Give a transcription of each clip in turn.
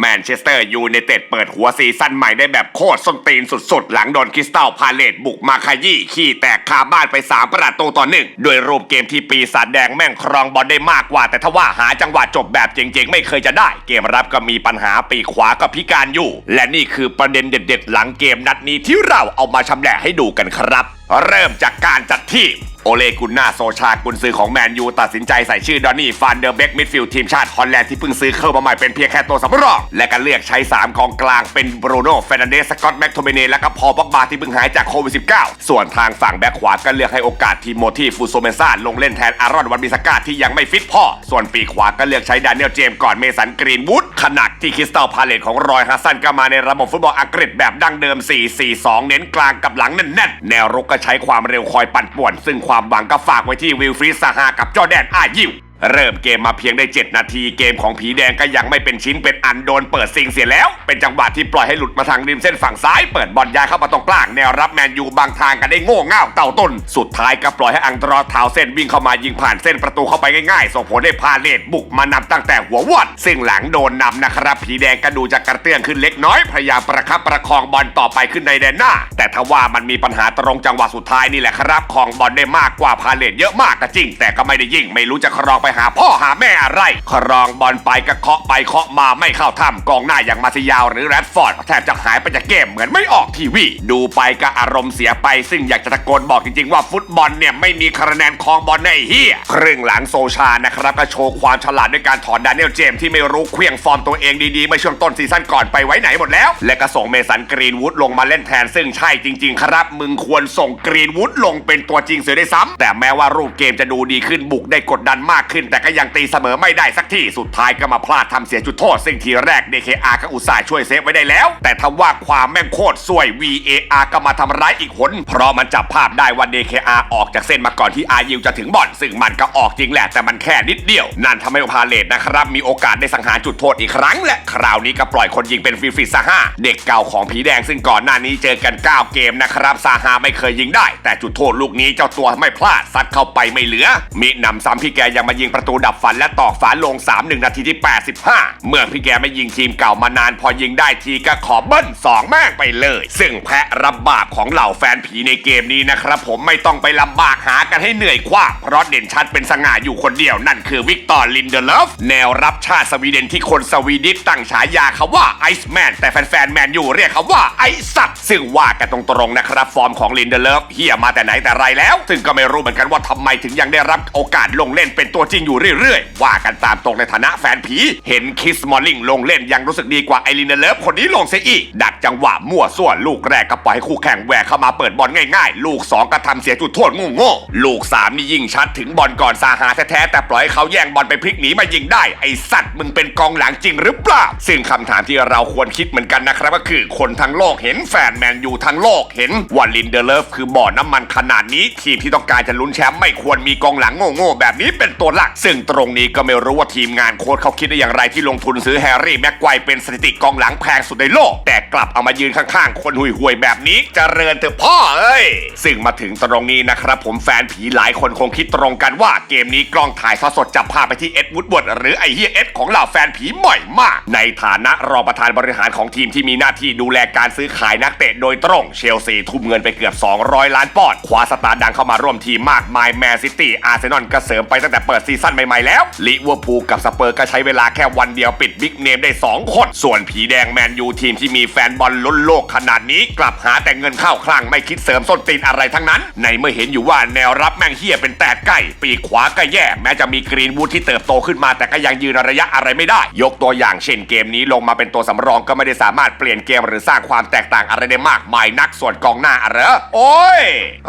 แมนเชสเตอร์ยูไนเต็ดเปิดหัวซีซั่นใหม่ได้แบบโคตรส้นตีนสุดๆ หลังโดนคริสตัลพาเลตบุกมาขยี้ขี้แตกคาบ้านไป 3 ประตูต่อหนึ่งโดยรูปเกมที่ปีศาจแดงแม่งครองบอลได้มากกว่า แต่ทว่าหาจังหวะจบแบบเจ๋งๆ ไม่เคยจะได้ เกมรับก็มีปัญหาปีขวาก็พิการอยู่ และนี่คือประเด็นเด็ด ๆ หลังเกมนัดนี้ที่เราเอามาชำแหละให้ดูกันครับ เริ่มจากการจัดทีม โอเลกุนนาโซชากุนซือของแมนยูตัดสินใจใส่ชื่อดอนนี่ฟานเดอร์เบกมิดฟิลด์ทีมชาติฮอลแลนด์ที่เพิ่งซื้อเข้ามาใหม่เป็นเพียงแค่ตัวสำรอง และก็เลือกใช้ 3 กองกลางเป็นบรูโน่เฟรนันเดสสกอตแม็กโทเมเนและก็พอลป็อกบาที่เพิ่งหายจากโควิด -19 ส่วนทางฝั่งแบ็คขวาก็เลือกให้โอกาสทีมโมทีฟูโซเมซ่าลงเล่นแทนอารอนวันบิสกาที่ยังไม่ฟิตพอ ส่วนปีขวาก็เลือกใช้ดานิเอลเจมส์ก่อนเมสันกรีนวูดขณะที่คริสตัลพาเลตของรอยฮัสซันก็มาในระบบฟุตบอลอังกฤษแบบดั้งเดิม 4-4-2 เน้นกลางกับหลังแน่นๆแนวรุกก็ใช้ความเร็วคอยปั่นป่วน ซึ่งความหวังก็ฝากไว้ที่วิลฟรีสหากับจอแดนอายิว เริ่มเกมมาเพียงได้ 7 นาทีเกมของผีแดงก็ยังไม่เป็นชิ้นเป็นอันโดนเปิดซิงเสียแล้ว เป็นจังหวะที่ปล่อยให้หลุดมาทางริมเส้นฝั่งซ้าย เปิดบอลย้ายเข้ามาตรงกลางแนวรับแมนยูบางทางกันได้โง่เง่าเต่าต้น สุดท้ายก็ปล่อยให้อังตรอเท้าเส้นวิ่งเข้ามายิงผ่านเส้นประตูเข้าไปง่ายๆ ส่งผลให้พาเลตบุกมานำตั้งแต่หัววันซึ่งหลังโดนนำนะครับผีแดงก็ดูจะกระเตื้องขึ้นเล็กน้อยพยายามประคับประคองบอลต่อไปขึ้นในแดนหน้า แต่ทว่ามันมีปัญหาตรงจังหวะสุดท้ายนี่แหละครับคองบอลได้มากกว่าพาเลตเยอะมากก็จริง แต่ก็ไม่ได้ยิงไม่รู้จะครองไปหาพ่อหาแม่อะไร ครองบอลไปก็เคาะไปเคาะมาไม่เข้าถ้ำกองหน้าอย่างมาซิยาวหรือแรดฟอร์ดแทบจะหายไปจากเกมเหมือนไม่ออกทีวี ดูไปก็อารมณ์เสียไป ซึ่งอยากจะตะโกนบอกจริงๆว่าฟุตบอลเนี่ยไม่มีคะแนนครองบอลในเฮียครึ่งหลังโซชานะครับก็โชว์ความฉลาดด้วยการถอนดานิเอลเจมส์ที่ไม่รู้เคลื่องฟอร์มตัวเองดีๆเมื่อช่วงต้นซีซั่นก่อนไปไว้ไหนหมดแล้ว และก็ส่งเมสันกรีนวูดลงมาเล่นแทนซึ่งใช่จริง ๆ ครับ มึงควรส่งกรีนวูดลงเป็นตัวจริงเสียได้วยซ้ำแต่แม้ว่ารูปเกมจะดูดีขึ้นบุกได้กดดันมากขึ้นแต่ก็ยังตีเสมอไม่ได้สักทีสุดท้ายก็มาพลาดทำเสียจุดโทษ ซึ่งทีแรก DKR ก็อุตส่าห์ช่วยเซฟไว้ได้แล้ว แต่ทว่าความแม่งโคตรซวย VAR ก็มาทำร้ายอีกหนเพราะมันจับภาพได้ว่า DKR ออกจากเส้นมาก่อนที่อายิวจะถึงบอลซึ่งมันก็ออกจริงแหละแต่มันแค่นิดเดียว นั่นทำให้พาเลตนะครับมีโอกาสได้สังหารจุดโทษอีกครั้ง และคราวนี้ก็ปล่อยคนยิงเป็นฟรีๆซาฮาเด็กเก่าของผีแดงซึ่งก่อนหน้านี้เจอกัน 9 เกมนะครับซาฮาไม่เคยยิงได้ แต่จุดโทษลูกนี้เจ้าตัวไม่พลาดซัดเข้าไปไม่เหลือ มีนำซ้ำพี่แกยังมายิงประตูดับฝันและตอกฝาลง 3-1 นาทีที่ 85 เมื่อพี่แกไม่ยิงทีมเก่ามานานพอยิงได้ทีก็ขอเบิ้ลสองแม่งไปเลย ซึ่งแพะรับบาปของเหล่าแฟนผีในเกมนี้นะครับผมไม่ต้องไปลำบากหากันให้เหนื่อยคว้าเพราะเด่นชัดเป็นสง่าอยู่คนเดียวนั่นคือวิกตอร์ลินเดเลฟแนวรับชาติสวีเดนที่คนสวีดิชตั้งฉายาเขาว่าไอซ์แมนแต่แฟนๆแมนยูเรียกเขาว่าไอสัตว์ซึ่งว่ากันตรงๆนะครับฟอร์มของลินเดเลฟเฮียมาแต่ไหนแต่ไรแล้ว ซึ่งก็ไม่รู้เหมือนกันว่าทำไมถึงยังได้รับโอกาสลงเล่นเป็นตัวจริงยิงอยู่เรื่อยๆ ว่ากันตามตรงในฐานะแฟนผี เห็นคิสมอลลิงลงเล่นยังรู้สึกดีกว่าไอลินเดเลฟคนนี้ลงเสียอีก ดักจังหวะมั่วส่วนลูกแรกก็ปล่อยให้คู่แข่งแหวกเข้ามาเปิดบอลง่ายๆ ลูก 2 ก็ทำเสียจุดโทษโง่ๆลูก 3 นี่ยิงชัดถึงบอลก่อนซาฮาแท้ๆแต่ปล่อยให้เขาแย่งบอลไปพลิกหนีมายิงได้ไอสัตว์มึงเป็นกองหลังจริงหรือเปล่า ซึ่งคำถามที่เราควรคิดเหมือนกันนะครับก็คือคนทั้งโลกเห็นแฟนแมนยูทั้งโลกเห็นว่าลินเดเลฟคือบ่อน้ำมันขนาดนี้ทีมที่ต้องการจะลุ้นแชมป์ไม่ควรมีกองหลังโง่ๆแบบนี้เป็นตัวหลักซึ่งตรงนี้ก็ไม่รู้ว่าทีมงานโค้ชเขาคิดได้อย่างไรที่ลงทุนซื้อแฮร์รี่แม็กไกวเป็นสถิติกองหลังแพงสุดในโลก แต่กลับเอามายืนข้างๆ คนหุยห่วยแบบนี้เจริญเถอะพ่อเอ้ย ซึ่งมาถึงตรงนี้นะครับผมแฟนผีหลายคนคงคิดตรงกันว่าเกมนี้กล้องถ่ายทอดสดจับภาพไปที่เอ็ดวูดเวิร์ดหรือไอเฮียเอ็ดของเหล่าแฟนผีบ่อยมาก ในฐานะรองประธานบริหารของทีมที่มีหน้าที่ดูแลการซื้อขายนักเตะโดยตรงเชลซีทุ่มเงินไปเกือบ 200 ล้านปอนด์คว้าสตาร์ดังเข้ามาร่วมทีมมากมายแมนซิตี้อาร์เซนอลก็เสริมไปตั้งแต่เปิดซีซั่นใหม่ๆแล้วลิเวอร์พูลกับสเปอร์ก็ใช้เวลาแค่วันเดียวปิดบิ๊กเนมได้ 2 คน ส่วนผีแดงแมนยูทีมที่มีแฟนบอลล้นโลกขนาดนี้ กลับหาแต่เงินเข้าคลังไม่คิดเสริมส้นตีนอะไรทั้งนั้น ในเมื่อเห็นอยู่ว่าแนวรับแม่งเฮียเป็นแตดใกล้ปีกขวาก็แย่แม้จะมีกรีนวูดที่เติบโตขึ้นมาแต่ก็ยังยืนระยะอะไรไม่ได้ ยกตัวอย่างเช่นเกมนี้ลงมาเป็นตัวสำรองก็ไม่ได้สามารถเปลี่ยนเกมหรือสร้างความแตกต่างอะไรได้มากมายนักส่วนกองหน้าอะเหรอโอ้ย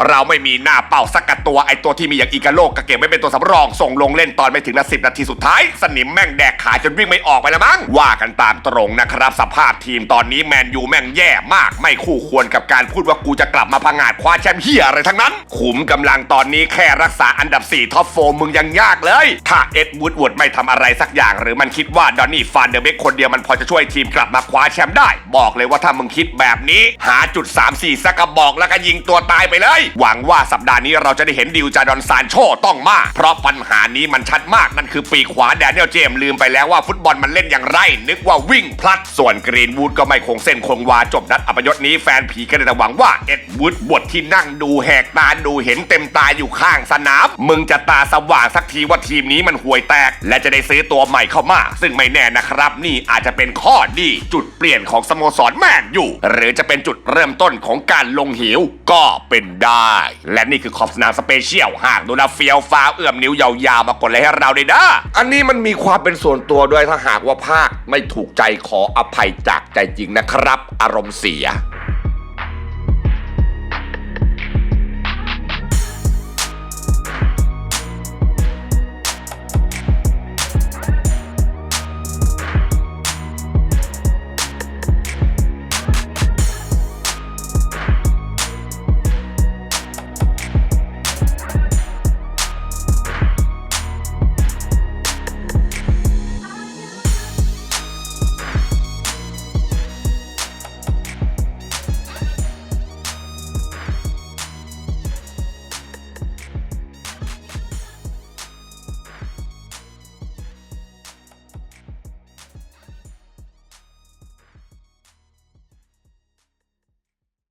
เราไม่มีหน้าเป้าสักกตัวไอตัวที่มีอย่างอีกาโลกก็เก็บไว้เป็นตัวสำรองส่งลงเล่นตอนไม่ถึงนาสิบนาทีสุดท้าย สนิมแม่งแดกขาจนวิ่งไม่ออกไปแล้วมั้งว่ากันตามตรงนะครับสภาพทีมตอนนี้แมนยูแม่งแย่มากไม่คู่ควรกับการพูดว่ากูจะกลับมาพังงาดคว้าแชมป์เฮียอะไรทั้งนั้น ขุมกำลังตอนนี้แค่รักษาอันดับ 4ท็อปโฟมึงยังยากเลย ถ้าเอ็ดวูดวูดไม่ทำอะไรสักอย่าง หรือมันคิดว่าดอนนี่ฟานเดอร์เบกคนเดียวมันพอจะช่วยทีมกลับมาคว้าแชมป์ได้ บอกเลยว่าถ้ามึงคิดแบบนี้ หาจุด 3 4สักกระบอกแล้วก็ยิงตัวตายไปเลย หวังว่าสัปดาห์นี้เราจะได้เห็นดิวจาดอนซานโชต้องมา เพราะปัญหานี้นี้มันชัดมากนั่นคือปีกขวาแดเนียลเจมส์ลืมไปแล้วว่าฟุตบอลมันเล่นอย่างไร นึกว่าวิ่งพลัด ส่วนกรีนวูดก็ไม่คงเส้นคงวาจบนัดอัปยศนี้แฟนผีก็ได้แต่หวังว่าเอ็ดวูดบทที่นั่งดูแหกตาดูเห็นเต็มตาอยู่ข้างสนาม มึงจะตาสว่างสักทีว่าทีมนี้มันห่วยแตก และจะได้ซื้อตัวใหม่เข้ามา ซึ่งไม่แน่นะครับ นี่อาจจะเป็นข้อดีจุดเปลี่ยนของสโมสรแมนอยู่ หรือจะเป็นจุดเริ่มต้นของการลงเหวก็เป็นได้ และนี่คือขอบสนามสเปเชียลหากดูแลเฟียวฟ้าเอื้อมนิ้วยาวๆมากดไลค์ให้เราด้วยนะ อันนี้มันมีความเป็นส่วนตัวด้วยถ้าหากว่าภาคไม่ถูกใจขออภัยจากใจจริงนะครับ อารมณ์เสีย